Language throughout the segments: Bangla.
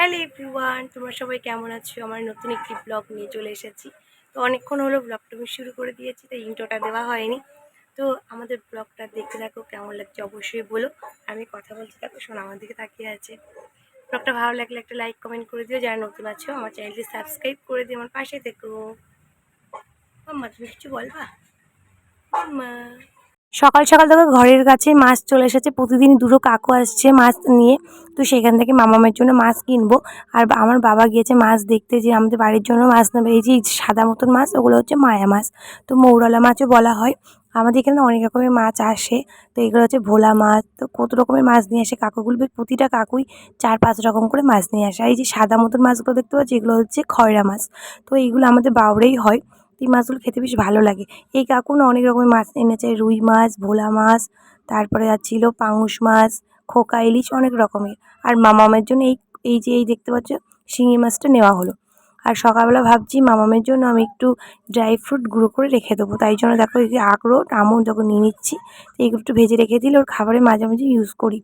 হ্যালো এভরিওয়ান, তোমরা সবাই কেমন আছো? আমার নতুন একটি ব্লগ নিয়ে চলে এসেছি। তো অনেকক্ষণ হলো ব্লগটা আমি শুরু করে দিয়েছি, তাই ইন্ট্রোটা দেওয়া হয়নি। তো আমাদের ব্লগটা দেখতে দেখো কেমন লাগছে অবশ্যই বলো। আমি কথা বলছি, দেখো শোনো আমার দিকে তাকিয়ে আছে। ব্লগটা ভালো লাগলে একটা লাইক কমেন্ট করে দিও। যারা নতুন আছো, আমার চ্যানেলটি সাবস্ক্রাইব করে দিও আমার পাশে থেকো। মাম্মা, তুমি কিছু বলবা? মাম্মা। সকাল সকাল থেকে ঘরের কাছে মাছ চলে এসেছে। প্রতিদিন দুটো কাকু আসছে মাছ নিয়ে। তো সেখান থেকে মামামের জন্য মাছ কিনবো। আর আমার বাবা গিয়েছে মাছ দেখতে যে আমাদের বাড়ির জন্য মাছ নেবে। এই যে সাদা মতন মাছ, ওগুলো হচ্ছে মায়া মাছ। তো মৌরলা মাছও বলা হয়। আমাদের এখানে অনেক রকমের মাছ আসে। তো এগুলো হচ্ছে ভোলা মাছ। তো কত রকমের মাছ নিয়ে আসে কাকুগুলো প্রতিটা কাকুই চার পাঁচ রকম করে মাছ নিয়ে আসে। এই যে সাদা মতন মাছগুলো দেখতে পাচ্ছি, এগুলো হচ্ছে খয়রা মাছ। তো এইগুলো আমাদের বাউরেই হয়। এই মাছগুলো খেতে বেশ ভালো লাগে। এই কাকু না অনেক রকমের মাছ এনেছে, রুই মাছ, ভোলা মাছ, তারপরে আর ছিল মাছ, খোকা ইলিশ অনেক রকমের। আর মামামের জন্য এই এই যে, এই দেখতে পাচ্ছ, শিঙি মাছটা নেওয়া হলো। আর সকালবেলা ভাবছি মামামের জন্য আমি একটু ড্রাই ফ্রুট গুঁড়ো করে রেখে দেবো। তাই জন্য দেখো, এই আখরোট আমন যখন নিয়ে নিচ্ছি এইগুলো একটু ভেজে রেখে দিলে ওর খাবারে মাঝে মাঝে ইউজ করি।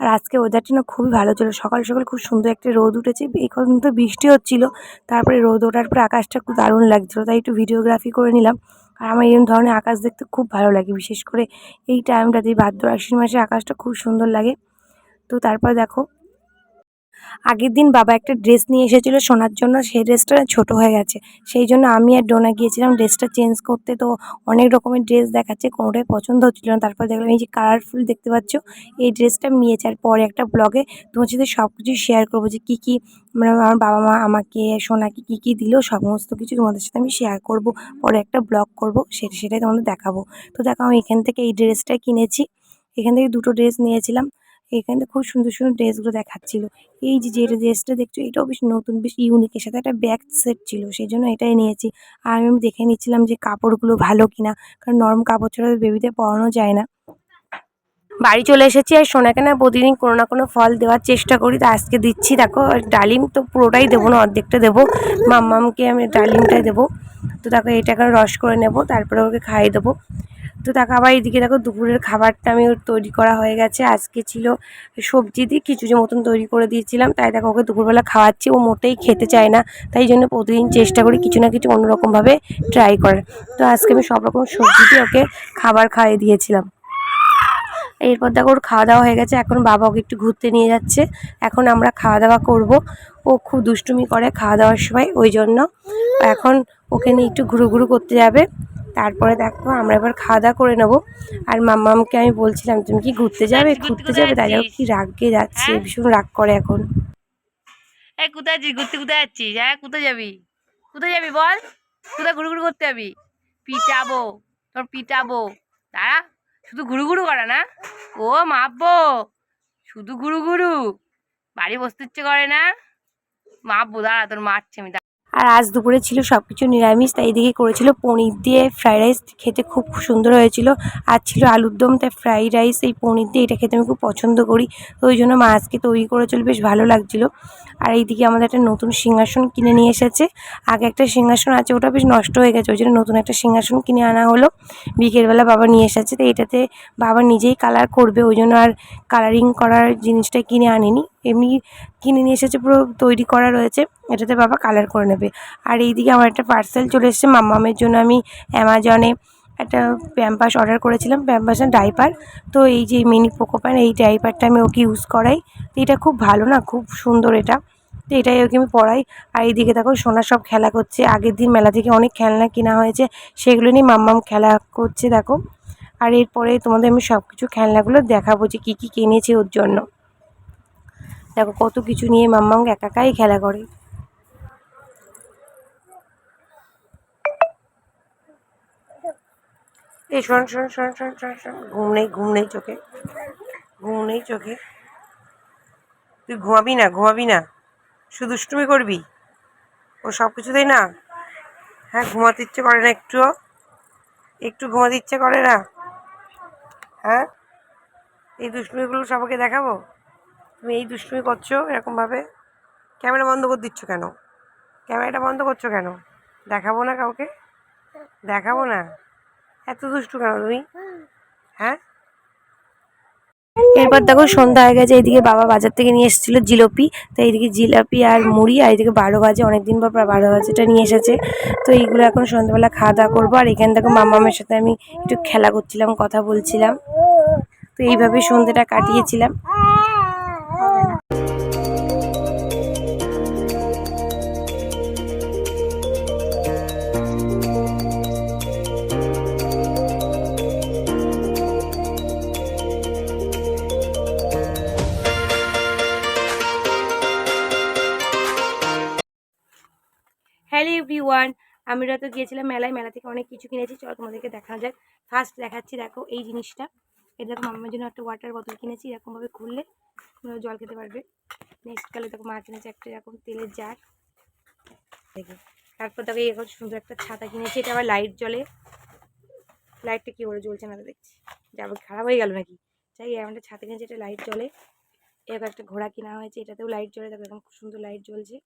আর আজকে ওয়েদারটা না খুবই ভালো ছিল। সকাল সকাল খুব সুন্দর একটা রোদ উঠেছে। এখন তো বৃষ্টি হচ্ছিল। তারপরে রোদ ওঠার পরে আকাশটা খুব দারুণ লাগছিল, তাই একটু ভিডিওগ্রাফি করে নিলাম। আর আমার এরকম ধরনের আকাশ দেখতে খুব ভালো লাগে, বিশেষ করে এই টাইমটাতে ভাদ্র আশ্বিন মাসে আকাশটা খুব সুন্দর লাগে। তো তারপর দেখো আগের দিন বাবা একটা ড্রেস নিয়ে এসেছিল শোনার জন্য, সেই ড্রেসটা ছোট হয়ে গেছে। সেই জন্য আমি আর ডোনা গিয়েছিলাম, ড্রেসটা চেঞ্জ করতে। তো অনেক রকমের ড্রেস দেখাচ্ছে, কোনোটাই পছন্দ হচ্ছিল না। তারপর দেখলাম এই যে কালারফুল দেখতে পাচ্ছ, এই ড্রেসটা আমি নিয়েছি। আর পরে একটা ব্লগে তোমার সাথে সব কিছু শেয়ার করব যে কী কী মানে আমার বাবা মা আমাকে, সোনাকে কী কী দিল, সমস্ত কিছু তোমাদের সাথে আমি শেয়ার করব। পরে একটা ব্লগ করব, সেটা সেটাই তোমাদের দেখাবো। তো দেখো আমি এখান থেকে এই ড্রেসটা কিনেছি। এখান থেকে দুটো ড্রেস নিয়েছিলাম। এখান খুব সুন্দর সুন্দর ড্রেসগুলো দেখাচ্ছিল। এই যে যে ড্রেসটা দেখছ, এটাও বেশ নতুন, বেশ ইউনিকের সাথে একটা ব্যাক সেট ছিল সেই জন্য এটাই নিয়েছি। আর আমি দেখে নিচ্ছিলাম যে কাপড়গুলো ভালো কিনা, কারণ নরম কাপড় ছাড়া বেবিতে পরানো যায় না। বাড়ি চলে এসেছি আর সোনাকে না প্রতিদিন কোনো না কোনো ফল দেওয়ার চেষ্টা করি, তো আজকে দিচ্ছি। দেখো ডালিম তো পুরোটাই দেবো না, অর্ধেকটা দেবো। মাম্মামকে আমি ডালিমটাই দেবো। তো দেখো, এটাকে রস করে নেব, তারপরে ওকে খাইয়ে দেবো। তো দেখো আবার এইদিকে দেখো দুপুরের খাবারটা আমি ওর তৈরি করা হয়ে গেছে। আজকে ছিল সবজি দিয়ে খিচুড়ি মতন তৈরি করে দিয়েছিলাম। তাই দেখো ওকে দুপুরবেলা খাওয়াচ্ছি, ও মোটেই খেতে চায় না। তাই জন্য প্রতিদিন চেষ্টা করি কিছু না কিছু অন্যরকমভাবে ট্রাই করার। তো আজকে আমি সব রকম সবজি দিয়ে ওকে খাবার খাইয়ে দিয়েছিলাম। এরপর দেখো ওর খাওয়া দাওয়া হয়ে গেছে। এখন বাবা ওকে একটু ঘুরতে নিয়ে যাচ্ছে। এখন আমরা খাওয়া দাওয়া করব। ও খুব দুষ্টুমি করে খাওয়া দাওয়ার সময়। ওই জন্য এখন ওকে নিয়ে একটু ঘুরু ঘুরু করতে যাবে। তারপরে দেখো আমরা এবার খাওয়া দাওয়া করে নেব। আর মাম্মামকে আমি বলছিলাম তুমি কি ঘুরতে যাবে? ঘুরতে যাবে? তাই কি রাগে যাচ্ছে ভীষণ রাগ করে এখন। এই কোথায় যাচ্ছিস ঘুরতে কোথায় যাচ্ছিস? হ্যাঁ কোথায় যাবি? কোথায় যাবি বল? কোথায় ঘুরু ঘুরু করতে যাবি? পিটাবো তোর পিটাবো। দাঁড়া শুধু ঘুরু ঘুরু করে না। ও মাপবো। শুধু ঘুরু ঘুরু। বাড়ি বসতে ইচ্ছে করে না। মাপবো দাঁড়া তোর মারছে আমি। আর আজ দুপুরে ছিল সব কিছু নিরামিষ, তাই এদিকে করেছিল পনির দিয়ে ফ্রাইড রাইস খেতে খুব সুন্দর হয়েছিল। আর ছিল আলুর দম, তাই ফ্রাইড রাইস এই পনির দিয়ে এটা খেতে আমি খুব পছন্দ করি। তো ওই জন্য মা আজকে তৈরি করেছিল, বেশ ভালো লাগছিল। আর এইদিকে আমাদের একটা নতুন সিংহাসন কিনে নিয়ে এসেছে। আগে একটা সিংহাসন আছে, ওটা বেশ নষ্ট হয়ে গেছে, ওই জন্য নতুন একটা সিংহাসন কিনে আনা হলো। বিকেলবেলা বাবা নিয়ে এসেছে তো এটাতে বাবা নিজেই কালার করবে, ওই জন্য আর কালারিং করার জিনিসটা কিনে আনিনি। এমনি কিনে নিয়ে এসেছে, পুরো তৈরি করা রয়েছে। এটাতে বাবা কালার করে নেবে। আর এইদিকে আমার একটা পার্সেল চলে এসেছে মাম্মামের জন্য আমি অ্যামাজনে একটা প্যাম্পাস অর্ডার করেছিলাম। প্যাম্পাসের ডাইপার তো এই যে মিনি পোকোপ্যান এই ডাইপারটা আমি ওকে ইউজ করাই। তো এটা খুব ভালো না, খুব সুন্দর এটা। তো এটাই ওকে আমি পড়াই। আর এইদিকে দেখো, সোনা সব খেলা করছে। আগের দিন মেলা থেকে অনেক খেলনা কেনা হয়েছে। সেগুলো নিয়ে মাম্মাম খেলা করছে, দেখো। আর এরপরে তোমাদের আমি সব কিছু খেলনাগুলো দেখাবো যে কী কী কিনেছি ওর জন্য। দেখো কত কিছু নিয়ে মাম্মাম একা একাই খেলা করে। এই শোন শোন শোন শোন শোন শোন। ঘুম নেই ঘুম নেই চোখে। ঘুম নেই চোখে। তুই ঘুমাবি না ঘুমাবি না। শুধু দুষ্টুমি করবি? ও সব কিছুতেই না? হ্যাঁ ঘুমাতে ইচ্ছে করে না একটুও? একটু ঘুমাতে ইচ্ছে করে না? হ্যাঁ? এই দুষ্টুমিগুলো সবাইকে দেখাবো? তুমি এই দুষ্টুমি করছ এরকমভাবে? ক্যামেরা বন্ধ করে দিচ্ছ কেন? ক্যামেরাটা বন্ধ করছ কেন? দেখাবো না কাউকে? দেখাবো না? এত দুষ্টু কেন তুমি? হ্যাঁ? এরপর দেখো সন্ধ্যা হয়ে গেছে, এইদিকে বাবা বাজার থেকে নিয়ে এসেছিল জিলিপি। তো এইদিকে জিলাপি আর মুড়ি, আর এইদিকে বারো বাজে অনেকদিন পর বারো বাজেটা নিয়ে এসেছে। তো এইগুলো এখন সন্ধ্যাবেলা খাওয়া দাওয়া করব, আর এখানে দেখো মামামের সাথে আমি একটু খেলা করছিলাম, কথা বলছিলাম। তো এইভাবে সন্ধ্যেটা কাটিয়েছিলাম। আমরা তো গিয়েছিলাম মেলায়, মেলা থেকে অনেক কিছু কিনেছি। চলো তোমাদেরকে দেখানো যাক। ফার্স্ট দেখাচ্ছি, দেখো এই জিনিসটা। এটা দেখো মামার জন্য একটা ওয়াটার বোতল কিনেছি, এরকমভাবে খুললে জল খেতে পারবে। নেক্সট কালে দেখো মা কিনেছে একটা এরকম তেলের জার দেখে। তারপর দেখো এখন সুন্দর একটা ছাতা কিনেছি, এটা আবার লাইট জ্বলে। লাইটটা কী করে জ্বলছে না দেখছি। যাব খারাপ হয়ে গেল নাকি? যাই একটা ছাতা কিনেছি, এটা লাইট জ্বলে। এরকম একটা ঘোড়া কেনা হয়েছে, এটাতেও লাইট জ্বলে। দেখো এরকম খুব সুন্দর লাইট জ্বলছে।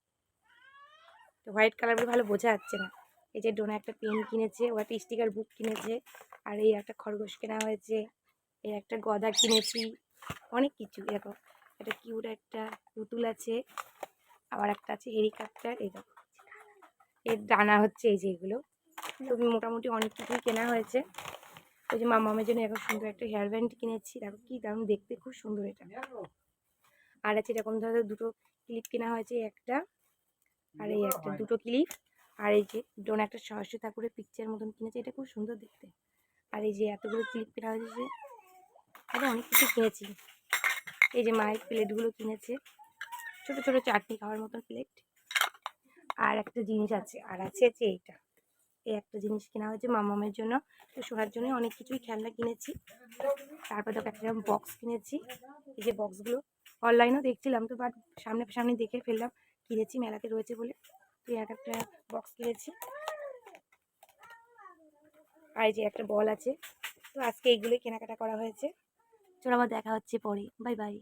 তো হোয়াইট কালারগুলো ভালো বোঝা যাচ্ছে না। এই যে ডোনা একটা পেন কিনেছে, ও একটা স্টিকার বুক কিনেছে, আর এই একটা খরগোশ কেনা হয়েছে, এই একটা গদা কিনেছি, অনেক কিছু এরকম একটা কিউট একটা পুতুল আছে, আবার একটা আছে হেলিকপ্টার, এই দেখো, এর ডানা হচ্ছে এই যে এগুলো তো মোটামুটি অনেক কিছুই কেনা হয়েছে, ওই যে মামামের জন্য এখন সুন্দর একটা হেয়ার ব্যান্ড কিনেছি, দেখো কি দারুণ দেখতে, খুব সুন্দর এটা, আর আছে এরকম ধরো দুটো ক্লিপ কেনা হয়েছে, একটা, আর এই একটা দুটো ক্লিপ আর এই যে ডোন একটা সরস্বতী ঠাকুরের পিকচার মতন কিনেছে, এটা খুব সুন্দর দেখতে। আর এই যে এতগুলো ক্লিপ কেনা হয়েছে আরও অনেক কিছু কিনেছি। এই যে মায়ের প্লেটগুলো কিনেছে, ছোট ছোট চাটনি খাওয়ার মতন প্লেট আর একটা জিনিস আছে, আর আছে হচ্ছে এইটা। এই একটা জিনিস কেনা হয়েছে মামামের জন্য, তো শোনার জন্য অনেক কিছুই খেলনা কিনেছি। তারপর দেখো একটা বক্স কিনেছি। এই যে বক্সগুলো অনলাইনেও দেখছিলাম তো বাট সামনে সামনে দেখে ফেললাম, কিনেছি, মেলাতে রয়েছে বলে। এক একটা বক্স কিনেছি। আর যে একটা বল আছে। তো আজকে এইগুলোই কেনাকাটা করা হয়েছে। চলো আবার দেখা হচ্ছে পরে। Bye bye